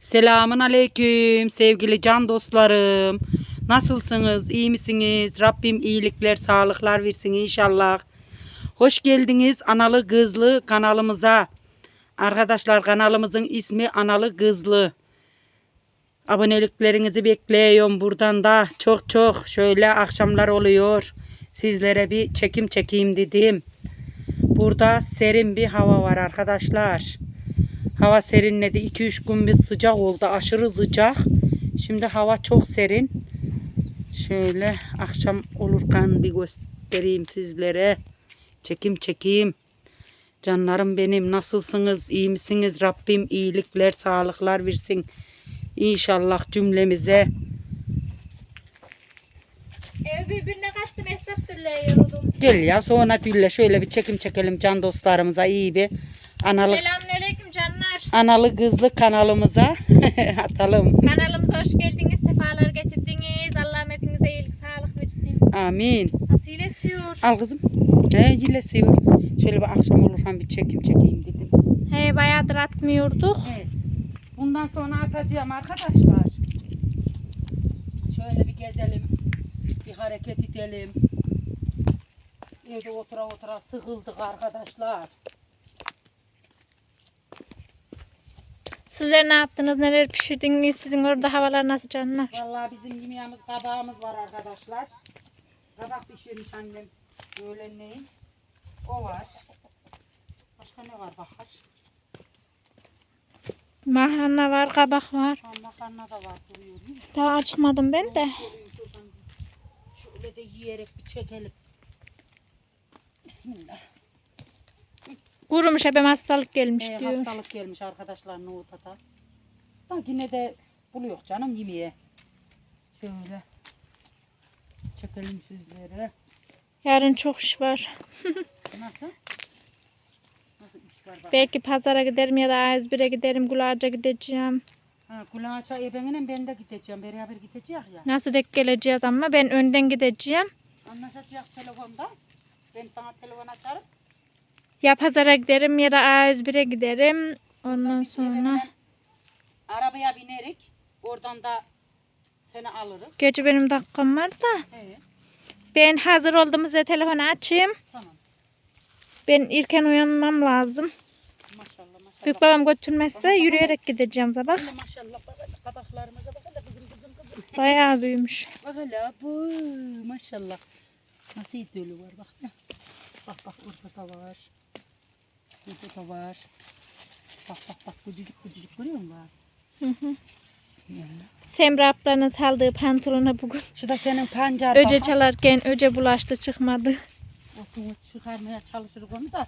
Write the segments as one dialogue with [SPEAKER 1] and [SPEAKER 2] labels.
[SPEAKER 1] Selamun aleyküm sevgili can dostlarım. Nasılsınız? İyi misiniz? Rabbim iyilikler, sağlıklar versin inşallah. Hoş geldiniz analı kızlı kanalımıza. Arkadaşlar kanalımızın ismi Analı Kızlı. Aboneliklerinizi bekliyorum buradan da çok çok şöyle akşamlar oluyor. Sizlere bir çekim çekeyim dedim. Burada serin bir hava var arkadaşlar. Hava serinledi. 2-3 gün bir sıcak oldu. Aşırı sıcak. Şimdi hava çok serin. Şöyle akşam olurken bir göstereyim sizlere. Çekim çekeyim. Canlarım benim nasılsınız? İyi misiniz? Rabbim iyilikler, sağlıklar versin. İnşallah cümlemize.
[SPEAKER 2] Ev birbirine kaçtım esnaf türlü yoruldum.
[SPEAKER 1] Gel ya sonra dülle şöyle bir çekim çekelim can dostlarımıza iyi bir analı,
[SPEAKER 2] Selamünaleyküm canlar.
[SPEAKER 1] analı kızlı kanalımıza atalım.
[SPEAKER 2] Kanalımıza hoş geldiniz, sefalar getirdiniz. Allah'ım hepinize iyilik, sağlık versin.
[SPEAKER 1] Amin.
[SPEAKER 2] Nasıl iyileşiyor?
[SPEAKER 1] Al kızım. He yilesiyor. Şöyle bir akşam olurken bir çekim çekeyim dedim.
[SPEAKER 2] He bayağıdır atmıyorduk.
[SPEAKER 1] Evet. Bundan sonra atacağım arkadaşlar. Şöyle bir gezelim. Bir hareket edelim. Evde otura otura sıkıldık arkadaşlar.
[SPEAKER 2] Sizler ne yaptınız, neler pişirdiniz? Sizin orada havalar nasıl canlar?
[SPEAKER 1] Vallahi bizim yemeğimiz kabağımız var arkadaşlar. Kabak pişirmiş annem. Öğlenleyin. O var. Başka ne var bakar?
[SPEAKER 2] Makarna var, kabak var.
[SPEAKER 1] Ha, makarna da var duruyor. değil mi?
[SPEAKER 2] Daha açmadım ben de.
[SPEAKER 1] Şöyle şuradan Şöyle de yiyerek bir çekelim. Bismillah.
[SPEAKER 2] Kurumuş hep hastalık gelmiş
[SPEAKER 1] Ee,
[SPEAKER 2] diyor.
[SPEAKER 1] hastalık gelmiş arkadaşlar nohuta da. Yine de buluyor canım yemeğe. Şöyle. Çekelim sizlere.
[SPEAKER 2] Yarın çok iş var.
[SPEAKER 1] Nasıl? Nasıl iş var bak.
[SPEAKER 2] Belki pazara giderim ya da A101'e giderim, Gulağaç'a gideceğim.
[SPEAKER 1] Ha, ebenin ben de gideceğim. Beraber gideceğiz ya.
[SPEAKER 2] Nasıl denk geleceğiz ama ben önden gideceğim.
[SPEAKER 1] Anlaşacağız telefonda. Ben sana telefon açarım.
[SPEAKER 2] Ya pazara giderim ya da A101'e giderim. Ondan sonra
[SPEAKER 1] Arabaya binerik. Oradan da seni alırız.
[SPEAKER 2] Gerçi benim dakikam var da.
[SPEAKER 1] Evet.
[SPEAKER 2] Ben hazır olduğumu size telefonu açayım.
[SPEAKER 1] Tamam.
[SPEAKER 2] Ben erken uyanmam lazım.
[SPEAKER 1] Maşallah maşallah.
[SPEAKER 2] Büyük babam götürmezse yürüyerek gideceğim sabah.
[SPEAKER 1] Hele maşallah kabaklarımıza bak hele kızım kızım kızım.
[SPEAKER 2] Bayağı büyümüş.
[SPEAKER 1] Bak hele bu maşallah. Nasıl dölü var bak. Bak bak orada da var. Burada da var. Bak bak bak küçücük küçücük görüyor musun?
[SPEAKER 2] Hı hı. Semra ablanın saldığı pantolona bugün
[SPEAKER 1] Şu da senin pancar
[SPEAKER 2] öce
[SPEAKER 1] bak.
[SPEAKER 2] çalarken öce bulaştı çıkmadı.
[SPEAKER 1] Otunu çıkarmaya çalışırız onu da.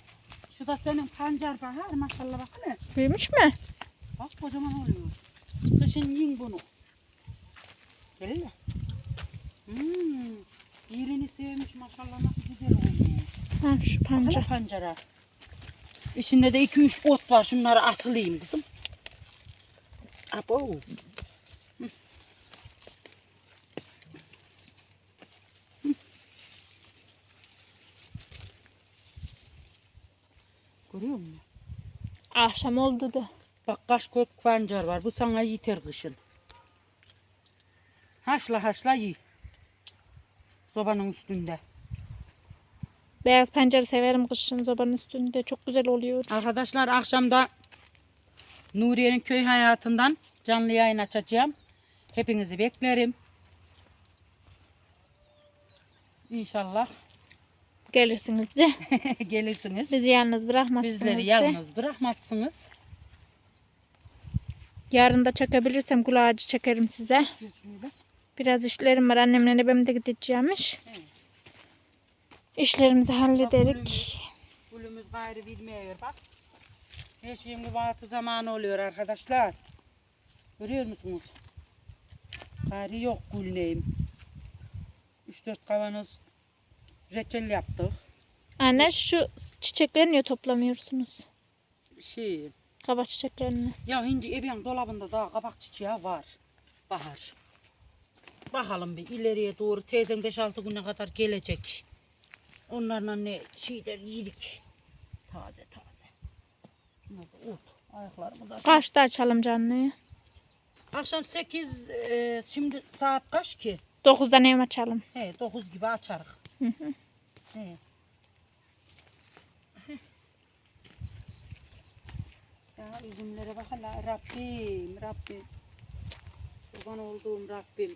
[SPEAKER 1] Şu da senin pancar bahar maşallah bak hele.
[SPEAKER 2] Büyümüş mü?
[SPEAKER 1] Bak kocaman oluyor. Kışın yiyin bunu. Gel ya. Hmm. Yerini sevmiş maşallah nasıl güzel olmuş.
[SPEAKER 2] Ha şu
[SPEAKER 1] Pancar.
[SPEAKER 2] pancar.
[SPEAKER 1] pancara. İçinde de iki üç ot var. Şunları asılayım kızım. Abo. Görüyor musun?
[SPEAKER 2] Akşam oldu da.
[SPEAKER 1] Bak kaç kök pancar var. Bu sana yeter kışın. Haşla haşla yi. Sobanın üstünde.
[SPEAKER 2] Beyaz pancarı severim kışın sobanın üstünde. Çok güzel oluyor.
[SPEAKER 1] Arkadaşlar akşamda Nuriye'nin köy hayatından canlı yayın açacağım. Hepinizi beklerim. İnşallah
[SPEAKER 2] Gelirsiniz de.
[SPEAKER 1] gelirsiniz.
[SPEAKER 2] Bizi yalnız bırakmazsınız
[SPEAKER 1] Bizleri
[SPEAKER 2] de.
[SPEAKER 1] yalnız bırakmazsınız.
[SPEAKER 2] Yarın da çekebilirsem kulağacı çekerim size. Biraz işlerim var. Annemle ben de gideceğimmiş.
[SPEAKER 1] Evet.
[SPEAKER 2] İşlerimizi hallederik.
[SPEAKER 1] Gülümüz gayrı bilmiyor bak. Her şeyin vakti zamanı oluyor arkadaşlar. Görüyor musunuz? Gayrı yok gülneyim. 3-4 kavanoz reçel yaptık.
[SPEAKER 2] Anne şu çiçekleri niye toplamıyorsunuz?
[SPEAKER 1] Şey,
[SPEAKER 2] Kabak çiçeklerini.
[SPEAKER 1] ya hinci ebeğin dolabında daha kabak çiçeği var. Bahar. Bakalım bir ileriye doğru teyzem 5-6 güne kadar gelecek. Onlarla ne şeyler yedik. Taze taze. Ot. Ayaklarımı da
[SPEAKER 2] Kaçta açalım canlıyı?
[SPEAKER 1] Akşam 8 e, şimdi saat kaç ki?
[SPEAKER 2] 9'dan ev açalım.
[SPEAKER 1] He 9 gibi açarız.
[SPEAKER 2] Hı hı.
[SPEAKER 1] He. Ya üzümlere bak hala Rabbim Rabbim. Kurban olduğum Rabbim.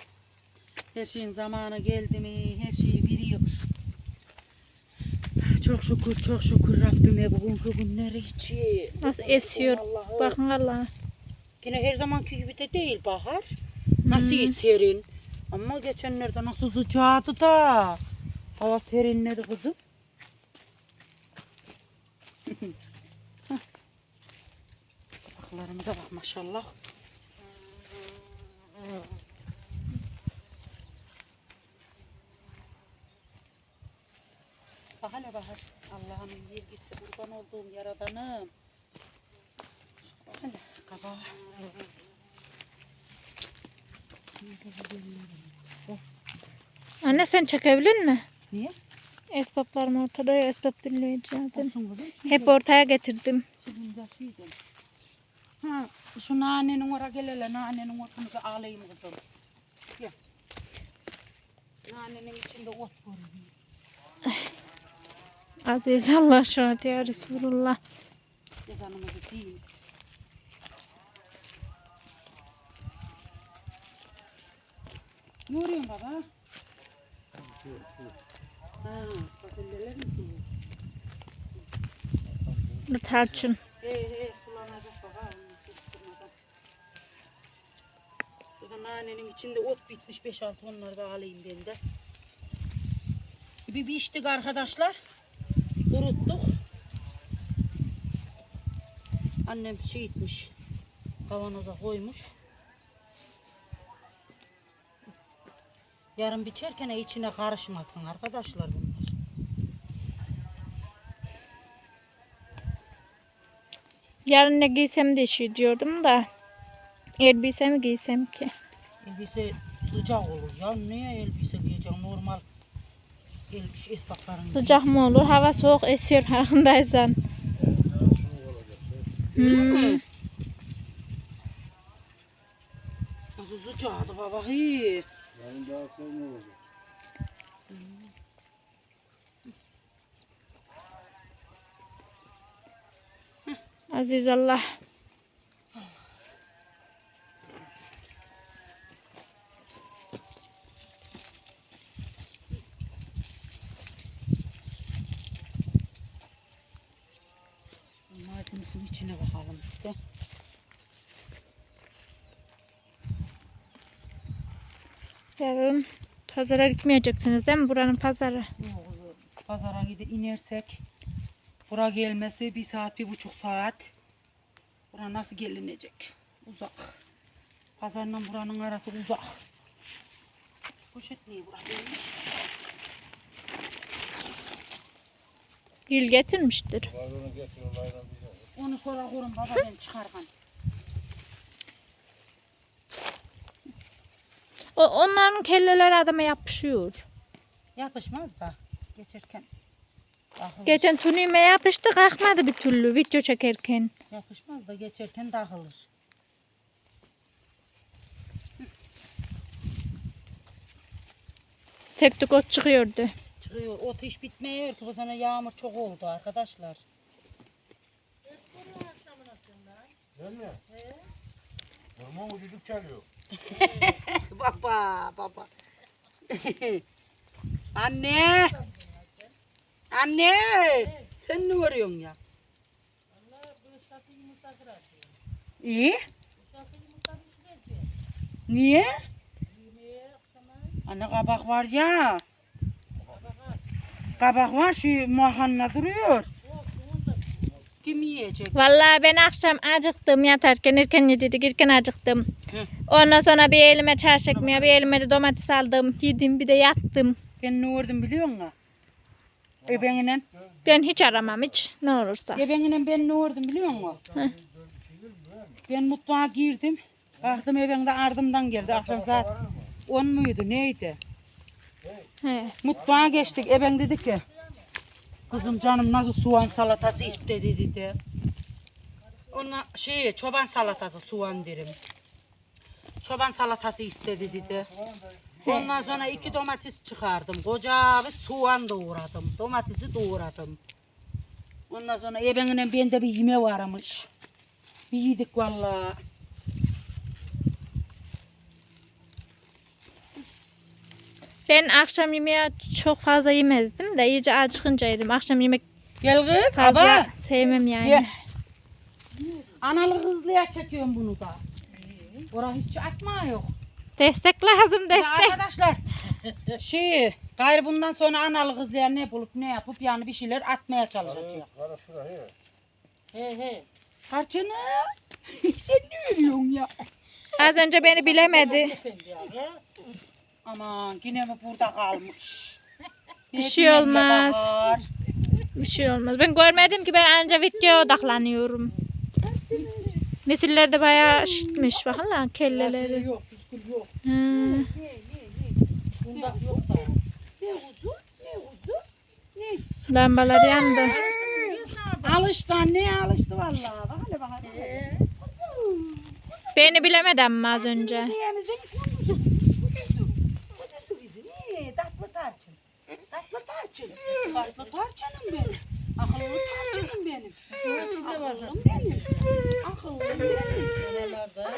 [SPEAKER 1] Her şeyin zamanı geldi mi her şeyi veriyor. Çok şükür çok şükür Rabbime bugünkü günleri için.
[SPEAKER 2] Nasıl esiyor.
[SPEAKER 1] Allah'ım.
[SPEAKER 2] Bakın Allah'a.
[SPEAKER 1] Yine her zamanki gibi de değil bahar. Nasıl
[SPEAKER 2] Hmm.
[SPEAKER 1] serin. Ama geçenlerde nasıl sıcağdı da. Hava serinledi kızım. Baklarımıza bak maşallah. Bak hele bahar. Allah'ımın bilgisi kurban olduğum yaradanım. Hele kabağa.
[SPEAKER 2] Anne sen çekebilir mi?
[SPEAKER 1] Niye?
[SPEAKER 2] Esbaplarım ortada ya esbap dinleyeceğim. Hep ortaya getirdim.
[SPEAKER 1] Ha, şu nanenin oraya gel hele, nanenin otunu da alayım kızım. Gel. Nanenin içinde ot görünüyor.
[SPEAKER 2] Aziz Allah şuhat ya Resulullah.
[SPEAKER 1] Ezanımızı değil. Ne arıyorsun baba? Ha, fasulyeler mi?
[SPEAKER 2] Bu tarçın.
[SPEAKER 1] He baba. Şurada nanenin içinde ot bitmiş 5-6 onları da alayım ben de. Bir biçtik arkadaşlar. Kuruttuk. Annem şey etmiş. Kavanoza koymuş. Yarın biçerken içine karışmasın arkadaşlar bunlar.
[SPEAKER 2] Yarın ne giysem de şey diyordum da. Elbise mi giysem ki?
[SPEAKER 1] Elbise sıcak olur ya. Niye elbise giyeceksin? Normal esbakların.
[SPEAKER 2] Sıcak mı olur? Hava soğuk esiyor farkındaysan. Hmm.
[SPEAKER 1] Nasıl sıcaktı baba? Hi.
[SPEAKER 3] Yarın daha sonra olacak.
[SPEAKER 2] Aziz Allah.
[SPEAKER 1] Maydanozu içine bakalım işte.
[SPEAKER 2] Yarın pazara gitmeyeceksiniz değil mi? Buranın pazarı.
[SPEAKER 1] Yok, Pazara gidip inersek bura gelmesi bir saat, bir buçuk saat. Bura nasıl gelinecek? Uzak. Pazarla buranın arası uzak. Poşet niye buraya gelmiş?
[SPEAKER 2] Gül getirmiştir.
[SPEAKER 1] Onu sonra kurun baba ben çıkargan.
[SPEAKER 2] O, onların kelleleri adama yapışıyor.
[SPEAKER 1] Yapışmaz da geçerken. Dağılır.
[SPEAKER 2] Geçen tunime yapıştı kalkmadı bir türlü video çekerken.
[SPEAKER 1] Yapışmaz da geçerken dağılır.
[SPEAKER 2] Tek tek ot çıkıyordu.
[SPEAKER 1] Çıkıyor. Ot hiç bitmiyor ki bu sene yağmur çok oldu arkadaşlar.
[SPEAKER 3] Mi? He. Normal o düdük çalıyor.
[SPEAKER 1] baba baba. Anne. Anne. Sen ne arıyorsun ya? İyi. Niye? Anne kabak var ya. Kabak var şu mahanna duruyor. Kim yiyecek?
[SPEAKER 2] Vallahi ben akşam acıktım yatarken erken yedik erken acıktım.
[SPEAKER 1] Hı.
[SPEAKER 2] Ondan sonra bir elime çarş ekmeği bir elime de domates aldım. Yedim bir de yattım.
[SPEAKER 1] Ben ne gördüm biliyor musun? Ebeninen.
[SPEAKER 2] Ben hiç aramam hiç ne olursa.
[SPEAKER 1] Ebeninen ben ne gördüm biliyor musun?
[SPEAKER 2] Hı.
[SPEAKER 1] Ben mutfağa girdim. Baktım evinde ardımdan geldi. Akşam saat 10 muydu neydi?
[SPEAKER 2] He.
[SPEAKER 1] Mutfağa geçtik. Eben dedi ki kızım canım nasıl soğan salatası istedi dedi. Ona şey çoban salatası soğan derim. Çoban salatası istedi dedi. Ondan sonra iki domates çıkardım. Koca bir soğan doğradım. Domatesi doğradım. Ondan sonra ebenimle bende bir yeme varmış. Bir yedik vallahi.
[SPEAKER 2] Ben akşam yemeği çok fazla yemezdim de iyice acıkınca yedim. Akşam yemek
[SPEAKER 1] Gel kız.
[SPEAKER 2] fazla
[SPEAKER 1] Aba.
[SPEAKER 2] sevmem yani.
[SPEAKER 1] Ye. Analı hızlıya çekiyorum bunu da. Oraya hiç atma yok.
[SPEAKER 2] Destek lazım
[SPEAKER 1] Ya
[SPEAKER 2] destek.
[SPEAKER 1] arkadaşlar şey gayrı bundan sonra analı kızlar ne bulup ne yapıp yani bir şeyler atmaya çalışacak.
[SPEAKER 3] Kara şura he.
[SPEAKER 4] He
[SPEAKER 1] sen ne veriyorsun ya?
[SPEAKER 2] Az önce beni bilemedi.
[SPEAKER 4] Ya.
[SPEAKER 1] Aman yine mi burada kalmış?
[SPEAKER 2] Bir şey
[SPEAKER 1] ya
[SPEAKER 2] olmaz. Bir şey olmaz. Ben görmedim ki ben anca videoya odaklanıyorum. Misiller de bayağı şişmiş. Bakın lan kelleleri.
[SPEAKER 4] yok, püskül yok. Bundak yok da.
[SPEAKER 1] Ne uzun ne uzun.
[SPEAKER 2] Lambalar yandı.
[SPEAKER 1] Alıştı anne alıştı vallahi. Bak hele bak hele.
[SPEAKER 2] Beni bilemedi ama az önce.
[SPEAKER 1] İyi, tatlı tarçın. Tatlı tarçın. Tatlı tarçınım benim. Akıllı tarçınım benim. Akıllım benim. Akıllım benim.
[SPEAKER 4] Oralarda.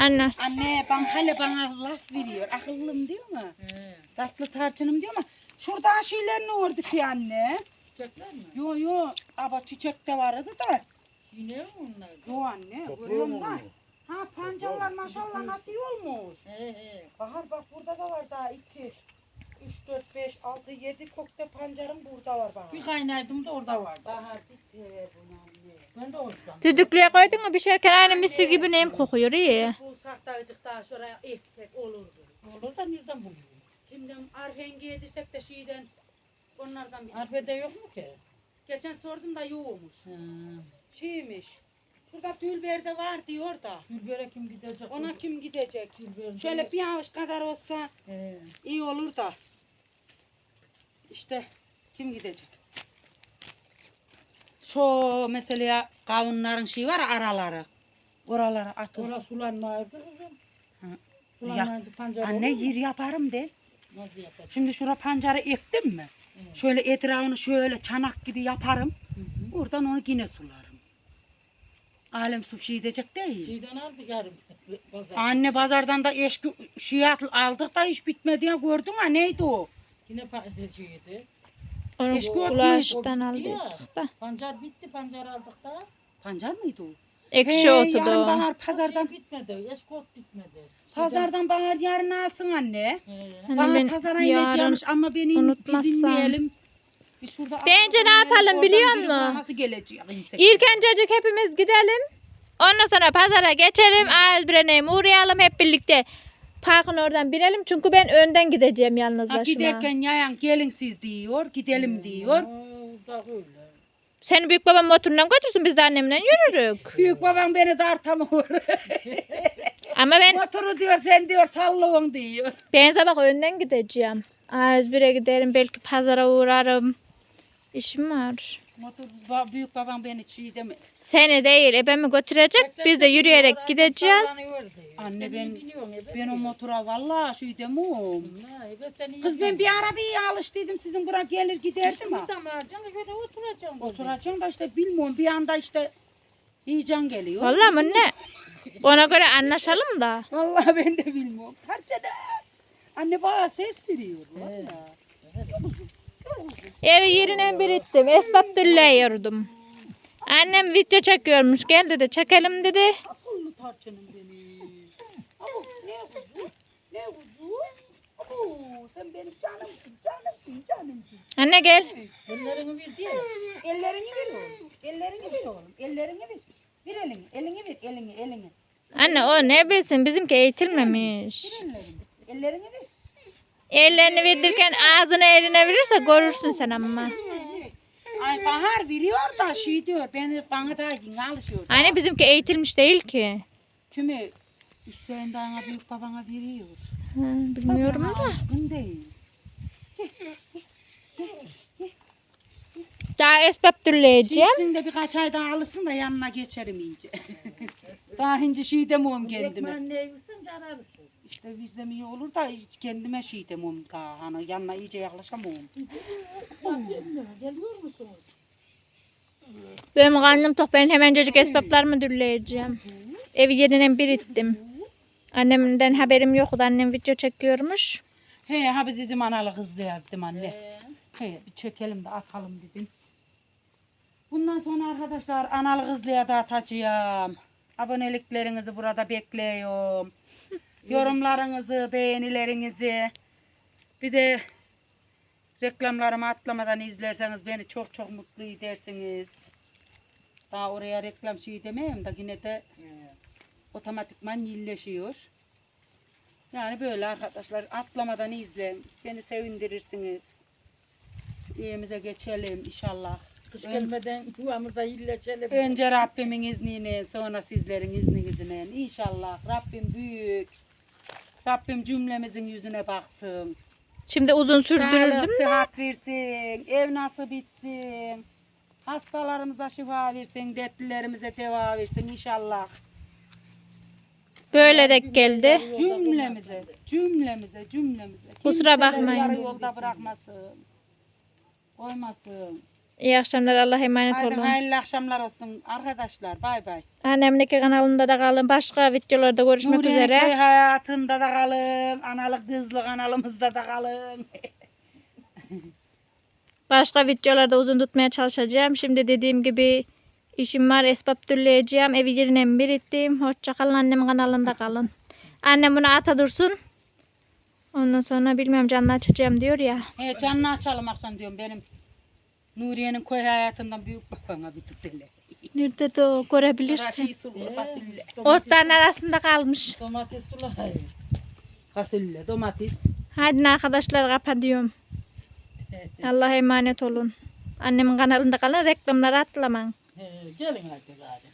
[SPEAKER 2] Anne.
[SPEAKER 1] Anne bana hele bana laf veriyor. Akıllım diyor mu?
[SPEAKER 4] He.
[SPEAKER 1] Tatlı tarçınım diyor mu? Şuradan şeyler ne oldu ki anne?
[SPEAKER 4] Çiçekler mi?
[SPEAKER 1] Yo yo. Ama çiçek de vardı da.
[SPEAKER 4] Yine mi onlar?
[SPEAKER 1] Yo anne.
[SPEAKER 3] Topluyor
[SPEAKER 1] Görüyor
[SPEAKER 3] mu onu?
[SPEAKER 1] Ha pancarlar maşallah nasıl olmuş.
[SPEAKER 4] He he.
[SPEAKER 1] Bahar bak burada da var daha 2, 3, 4, 5, 6, 7 kokte pancarım burada var Bahar.
[SPEAKER 4] Bir kaynaydım da orada vardı.
[SPEAKER 1] Bahar bir sever bunu.
[SPEAKER 4] Ben de hoşlandım.
[SPEAKER 2] Düdüklüye koydun mu pişerken aynı misli gibi neyim kokuyor iyi.
[SPEAKER 1] Bulsak da azıcık daha şuraya eksek olurdu.
[SPEAKER 4] Olur da nereden buluyor?
[SPEAKER 1] Kimden arhengi yedirsek de şeyden onlardan bir.
[SPEAKER 4] Arfede yok mu ki?
[SPEAKER 1] Geçen sordum da yoğumuş.
[SPEAKER 4] He.
[SPEAKER 1] Şeymiş. Şurada tülberde var diyor da.
[SPEAKER 4] Gülbere kim gidecek?
[SPEAKER 1] Ona kim gidecek?
[SPEAKER 4] Gülbere.
[SPEAKER 1] Şöyle bir avuç kadar olsa
[SPEAKER 4] He.
[SPEAKER 1] iyi olur da. İşte kim gidecek? Şu mesela kavunların şeyi var araları. Oralara atılsın.
[SPEAKER 4] Orası sulanmaydı kızım.
[SPEAKER 1] Ya,
[SPEAKER 4] Sulanmaydı pancar
[SPEAKER 1] anne
[SPEAKER 4] mu?
[SPEAKER 1] yer yaparım ben.
[SPEAKER 4] Nasıl yapacak?
[SPEAKER 1] Şimdi şura pancarı ektim mi?
[SPEAKER 4] Evet.
[SPEAKER 1] Şöyle etrafını şöyle çanak gibi yaparım.
[SPEAKER 4] Hı hı.
[SPEAKER 1] Oradan onu yine sularım. Alem su şey diyecek değil.
[SPEAKER 4] Şeyden al bir yarım. Pazar.
[SPEAKER 1] Anne pazardan da eşki şey aldık da hiç bitmedi ya gördün ha neydi o?
[SPEAKER 4] Yine patatesiydi.
[SPEAKER 2] Onu
[SPEAKER 1] Eşki
[SPEAKER 4] ya.
[SPEAKER 2] aldık da.
[SPEAKER 4] Pancar bitti, pancar aldık da.
[SPEAKER 1] Pancar mıydı o?
[SPEAKER 2] Ekşi otu
[SPEAKER 1] yarın
[SPEAKER 2] da o.
[SPEAKER 1] bahar
[SPEAKER 4] Pazardan şey bitmedi, eşkot bitmedi.
[SPEAKER 1] pazardan bahar yarın alsın anne.
[SPEAKER 2] Hani
[SPEAKER 1] Bahar
[SPEAKER 2] ben
[SPEAKER 1] pazara
[SPEAKER 2] yarın
[SPEAKER 1] ama beni. Bir şurada
[SPEAKER 2] Bence ne yapalım
[SPEAKER 1] oradan
[SPEAKER 2] biliyor
[SPEAKER 1] biri
[SPEAKER 2] musun?
[SPEAKER 1] Nasıl gelecek? insek?
[SPEAKER 2] İlk öncecik hepimiz gidelim. Ondan sonra pazara geçelim. Ağızbirene'ye uğrayalım hep birlikte. Parkın oradan binelim. Çünkü ben önden gideceğim yalnız
[SPEAKER 1] Ha,
[SPEAKER 2] başıma.
[SPEAKER 1] giderken yayan gelin siz diyor, gidelim diyor.
[SPEAKER 4] Oo, da öyle.
[SPEAKER 2] Seni büyük babam motorundan götürsün biz de annemle yürürük.
[SPEAKER 1] Büyük babam beni dartamıyor.
[SPEAKER 2] Ama ben
[SPEAKER 1] Motoru diyor sen diyor sallıvın diyor.
[SPEAKER 2] ben sabah önden gideceğim. A101'e giderim belki pazara uğrarım. İşim var.
[SPEAKER 1] Motor ba- büyük babam beni çiğ.
[SPEAKER 2] Seni değil ebemi götürecek. Biz de yürüyerek gideceğiz.
[SPEAKER 1] Anne, ben- Ben o motora vallahi şey
[SPEAKER 4] iyi
[SPEAKER 1] Kız ben bir arabaya alıştıydım sizin buraya gelir giderdim ha.
[SPEAKER 4] Şurada mı alacaksın? Şöyle oturacaksın.
[SPEAKER 1] Oturacağım da işte bilmiyorum bir anda işte heyecan geliyor.
[SPEAKER 2] Vallahi mı ne? Ona göre anlaşalım da.
[SPEAKER 1] Vallahi ben de bilmiyorum. Tarçada. Anne bana ses veriyor. Vallahi.
[SPEAKER 2] Evi yerine bir ittim. Esbab yordum. Annem video çekiyormuş. Gel dedi çekelim dedi.
[SPEAKER 1] Akıllı tarçınım benim. Abo ne kuzu? Ne kuzu? Abo sen benim canımsın, canımsın, canımsın.
[SPEAKER 2] Anne gel.
[SPEAKER 4] Ellerini bir diye.
[SPEAKER 1] Ellerini ver oğlum. Ellerini ver oğlum. Ellerini ver. Ver elini. Elini ver. Elini. Elini.
[SPEAKER 2] Anne o ne bilsin bizimki eğitilmemiş.
[SPEAKER 1] Ver ellerini. Ellerini ver.
[SPEAKER 2] Ellerini verdirken ağzını eline verirse görürsün sen ama.
[SPEAKER 1] Ay Bahar veriyor da şey diyor. Beni bana da yine alışıyor.
[SPEAKER 2] Anne bizimki eğitilmiş değil ki.
[SPEAKER 1] Kimi Hüseyin dağına büyük babana veriyor.
[SPEAKER 2] Ha, bilmiyorum
[SPEAKER 1] Bana
[SPEAKER 2] da.
[SPEAKER 1] alışkın değil.
[SPEAKER 2] Daha esbab dürleyeceğim.
[SPEAKER 1] Gitsin de birkaç ay daha alışsın da yanına geçerim iyice. daha ince şey demiyorum kendime.
[SPEAKER 4] Ekmeğin ne yiyorsun
[SPEAKER 1] İşte vizem iyi olur da hiç kendime şey demem ta hani yanına iyice yaklaşamam.
[SPEAKER 4] Geliyor musunuz?
[SPEAKER 2] Benim karnım tok. Ben hemencecik esbaplarımı dürleyeceğim. Evi yeniden bir ittim. Annemden haberim yoktu. Annem video çekiyormuş.
[SPEAKER 1] He abi dedim analı kızlı ya dedim anne.
[SPEAKER 4] Ee,
[SPEAKER 1] He bir çekelim de atalım dedim. Bundan sonra arkadaşlar analı kızlıya da atacağım. Aboneliklerinizi burada bekliyorum. Yorumlarınızı, beğenilerinizi. Bir de reklamlarımı atlamadan izlerseniz beni çok çok mutlu edersiniz. Daha oraya reklam şey demeyeyim de yine de otomatikman yilleşiyor. Yani böyle arkadaşlar atlamadan izleyin. Beni sevindirirsiniz. İyimize geçelim inşallah.
[SPEAKER 4] kış
[SPEAKER 1] Ön-
[SPEAKER 4] gelmeden yuvamıza illeşelim.
[SPEAKER 1] Önce Rabbimin izniyle sonra sizlerin izninizle inşallah Rabbim büyük. Rabbim cümlemizin yüzüne baksın.
[SPEAKER 2] Şimdi uzun
[SPEAKER 1] Sağlık,
[SPEAKER 2] sürdürürdüm.
[SPEAKER 1] sıhhat versin. Ev nasıl bitsin. Hastalarımıza şifa versin. Dertlilerimize deva versin inşallah.
[SPEAKER 2] Böyle de geldi.
[SPEAKER 1] Cümlemize, cümlemize, cümlemize.
[SPEAKER 2] Kusura
[SPEAKER 1] Kimseleri
[SPEAKER 2] bakmayın.
[SPEAKER 1] Yarı yolda bırakmasın. Koymasın.
[SPEAKER 2] İyi akşamlar. Allah'a emanet
[SPEAKER 1] Haydi
[SPEAKER 2] olun.
[SPEAKER 1] hayırlı akşamlar olsun arkadaşlar. Bay bay.
[SPEAKER 2] Annemdeki kanalında da kalın. Başka videolarda görüşmek
[SPEAKER 1] Nuriye'nin
[SPEAKER 2] üzere.
[SPEAKER 1] köy hayatında da kalın. Analık kızlık kanalımızda da kalın.
[SPEAKER 2] Başka videolarda uzun tutmaya çalışacağım. Şimdi dediğim gibi işim var. Esbab dürleyeceğim. Evi yerine bir ettim. Hoşça kalın. Annemin kanalında kalın. Annem bunu ata dursun. Ondan sonra bilmiyorum canlı açacağım diyor ya.
[SPEAKER 1] He, canını açalım akşam diyorum benim. Nuriye'nin köy hayatından büyük babana bir tut hele.
[SPEAKER 2] Nerede de o görebilirsin.
[SPEAKER 1] fasulye.
[SPEAKER 2] Otların arasında kalmış.
[SPEAKER 4] Domates sulayı.
[SPEAKER 1] Fasulye, domates.
[SPEAKER 2] Hadi arkadaşlar kapatıyorum. Allah'a emanet olun. Annemin kanalında kalın. Reklamları atlamayın.
[SPEAKER 4] He, gelin hadi gari.